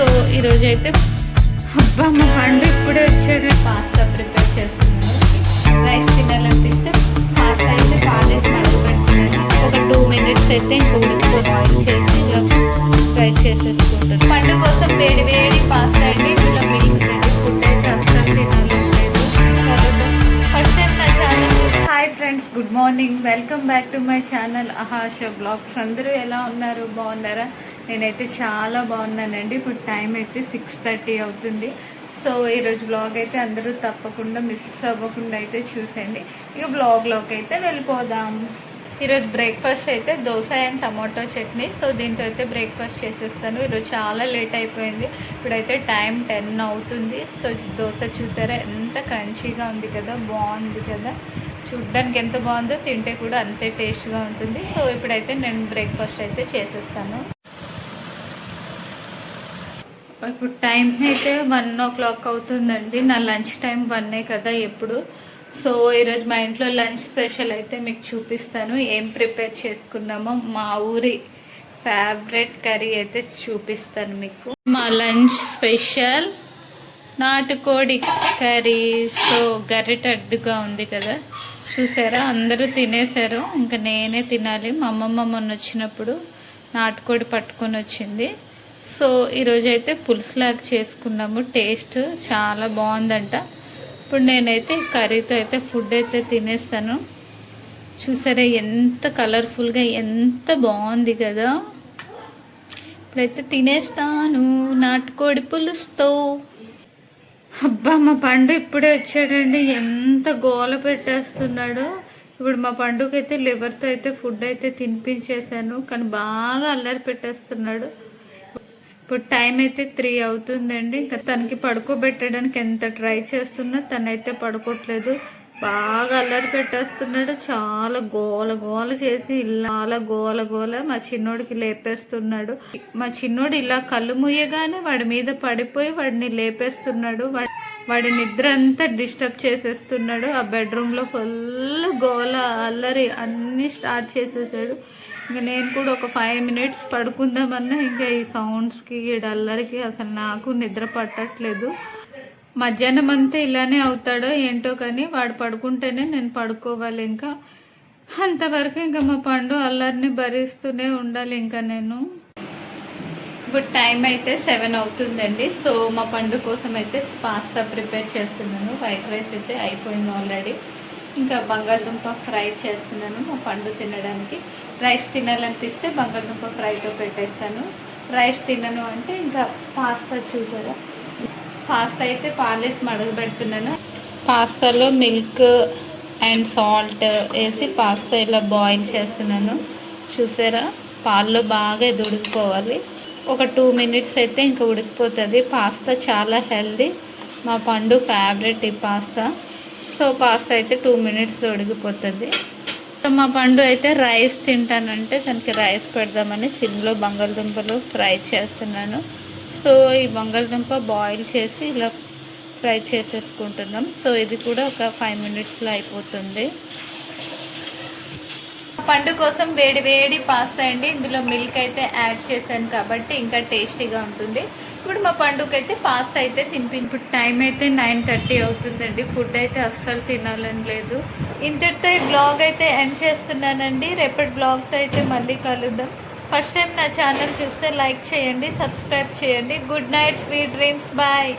So ఈరోజు అయితే అబ్బా మా పండు ఇప్పుడే వచ్చాడు. పాస్తా ప్రిపేర్ చేస్తున్నాడు రైస్ తినాలనిపిస్తే పాస్తా అయితే పాలేసి మడపెట్టుకున్నాను ఒక టూ మినిట్స్ అయితే ఇంకొకటి బాయిల్ చేసి ఇలా ఫ్రై చేసేసుకుంటాను పండు కోసం వేడి వేడి పాస్తా అయితే ఇందులో milk hi friends good morning. Welcome back to my channel Ahasha vlogs. అందరూ ఎలా ఉన్నారు? బాగున్నారా? నేనైతే చాలా బాగున్నానండి. ఇప్పుడు టైం అయితే సిక్స్ థర్టీ అవుతుంది. సో ఈరోజు బ్లాగ్ అయితే అందరూ తప్పకుండా మిస్ అవ్వకుండా అయితే చూసండి ఇక బ్లాగ్లోకి అయితే వెళ్ళిపోదాం. ఈరోజు బ్రేక్ఫాస్ట్ అయితే dosa and tomato chutney. So దీంతో అయితే బ్రేక్ఫాస్ట్ చేసేస్తాను. ఈరోజు చాలా లేట్ అయిపోయింది. ఇప్పుడైతే టైం టెన్ అవుతుంది. సో దోశ చూసారా? ఎంత క్రంచీగా ఉంది కదా? బాగుంది కదా? చూడ్డానికి ఎంత బాగుందో తింటే కూడా అంతే టేస్ట్గా ఉంటుంది. సో ఇప్పుడైతే నేను బ్రేక్ఫాస్ట్ అయితే చేసేస్తాను. ఇప్పుడు టైం అయితే వన్ ఓ క్లాక్ అవుతుందండి. నా లంచ్ టైం వన్నే కదా ఎప్పుడు. సో ఈరోజు మా ఇంట్లో లంచ్ స్పెషల్ అయితే మీకు చూపిస్తాను. ఏం ప్రిపేర్ చేసుకున్నామో మా ఊరి ఫేవరెట్ కర్రీ అయితే చూపిస్తాను మీకు. మా లంచ్ స్పెషల్ నాటుకోడి కర్రీ. సో గరిట అడ్డుగా ఉంది కదా. చూసారా? అందరూ తినేశారు. ఇంకా నేనే తినాలి. మా అమ్మమ్మ మొన్న వచ్చినప్పుడు నాటుకోడి పట్టుకొని వచ్చింది. సో ఈరోజు అయితే పులుసులాగా చేసుకున్నాము. టేస్ట్ చాలా బాగుందంట. ఇప్పుడు నేనైతే కర్రీతో అయితే ఫుడ్ అయితే తినేస్తాను. చూసారా ఎంత కలర్ఫుల్గా ఎంత బాగుంది కదా. ఇప్పుడైతే తినేస్తాను నాటుకోడి పులుసుతో. అబ్బా మా పండు ఇప్పుడే వచ్చాడండి. ఎంత గోల పెట్టేస్తున్నాడు. ఇప్పుడు మా పండుగ అయితే లివర్తో అయితే ఫుడ్ అయితే తినిపించేశాను. కానీ బాగా అల్లరి పెట్టేస్తున్నాడు. ఇప్పుడు టైం అయితే త్రీ అవుతుందండి. ఇంకా తనకి పడుకోబెట్టడానికి ఎంత ట్రై చేస్తున్నా తనైతే పడుకోవట్లేదు బాగా అల్లరి పెట్టేస్తున్నాడు. చాలా గోల గోల చేసి ఇలా గోల గోల మా చిన్నోడికి లేపేస్తున్నాడు. మా చిన్నోడు ఇలా కళ్ళు ముయ్యగానే వాడి మీద పడిపోయి వాడిని లేపేస్తున్నాడు. వాడి వాడి నిద్ర అంతా డిస్టర్బ్ చేసేస్తున్నాడు. ఆ బెడ్రూమ్లో ఫుల్ గోల అల్లరి అన్నీ స్టార్ట్ చేసేసాడు. ఇంకా నేను కూడా ఒక ఫైవ్ మినిట్స్ పడుకుందామన్నా ఇంకా ఈ సౌండ్స్కి ఈ అల్లరికి అసలు నాకు నిద్ర పట్టట్లేదు. మధ్యాహ్నం అంతా ఇలానే అవుతాడో ఏంటో కానీ వాడు పడుకుంటేనే నేను పడుకోవాలి ఇంకా. అంతవరకు ఇంకా మా పండు అల్లరిని భరిస్తూనే ఉండాలి ఇంకా నేను. ఇప్పుడు టైం అయితే సెవెన్ అవుతుందండి. సో మా పండు కోసం అయితే పాస్తా ప్రిపేర్ చేస్తున్నాను. వైట్ రైస్ అయితే అయిపోయింది ఆల్రెడీ ఇంకా బంగాళదుంప ఫ్రై చేస్తున్నాను మా పండు తినడానికి. రైస్ తినాలనిపిస్తే బంగాళదుంప ఫ్రైతో పెట్టేస్తాను. రైస్ తినను అంటే ఇంకా పాస్తా చూసారా? పాస్తా అయితే పాలేసి మడగబెడుతున్నాను. పాస్తాలో మిల్క్ అండ్ సాల్ట్ వేసి పాస్తా ఇలా బాయిల్ చేస్తున్నాను. చూసారా? పాల్లో బాగా ఇది ఉడికిపోవాలి. ఒక టూ మినిట్స్ అయితే ఇంకా ఉడికిపోతుంది. పాస్తా చాలా హెల్దీ. మా పండు ఫేవరెట్ ఈ పాస్తా. సో పాస్తా అయితే టూ మినిట్స్లో ఉడికిపోతుంది. మా పండు అయితే రైస్ తింటానంటే దానికి రైస్ పెడదామని సిమ్లో బంగాళదుంపలు ఫ్రై చేస్తున్నాను. సో ఈ బంగాళదుంప బాయిల్ చేసి ఇలా ఫ్రై చేసేసుకుంటున్నాం. సో ఇది కూడా ఒక ఫైవ్ మినిట్స్లో అయిపోతుంది. పండు కోసం వేడి వేడి పాస్తా అండి. ఇందులో మిల్క్ అయితే యాడ్ చేశాను కాబట్టి ఇంకా టేస్టీగా ఉంటుంది. ఇప్పుడు మా పండుగ అయితే పాస్తా అయితే తినిపి ఇప్పుడు టైం అయితే నైన్ థర్టీ అవుతుందండి. ఫుడ్ అయితే అస్సలు తినాలని లేదు. ఇంతటితో ఈ బ్లాగ్ అయితే ఎండ్ చేస్తున్నానండి. రేపటి బ్లాగ్తో అయితే మళ్ళీ కలుద్దాం. ఫస్ట్ టైం నా ఛానల్ చూస్తే లైక్ చేయండి సబ్స్క్రైబ్ చేయండి. Good night sweet dreams bye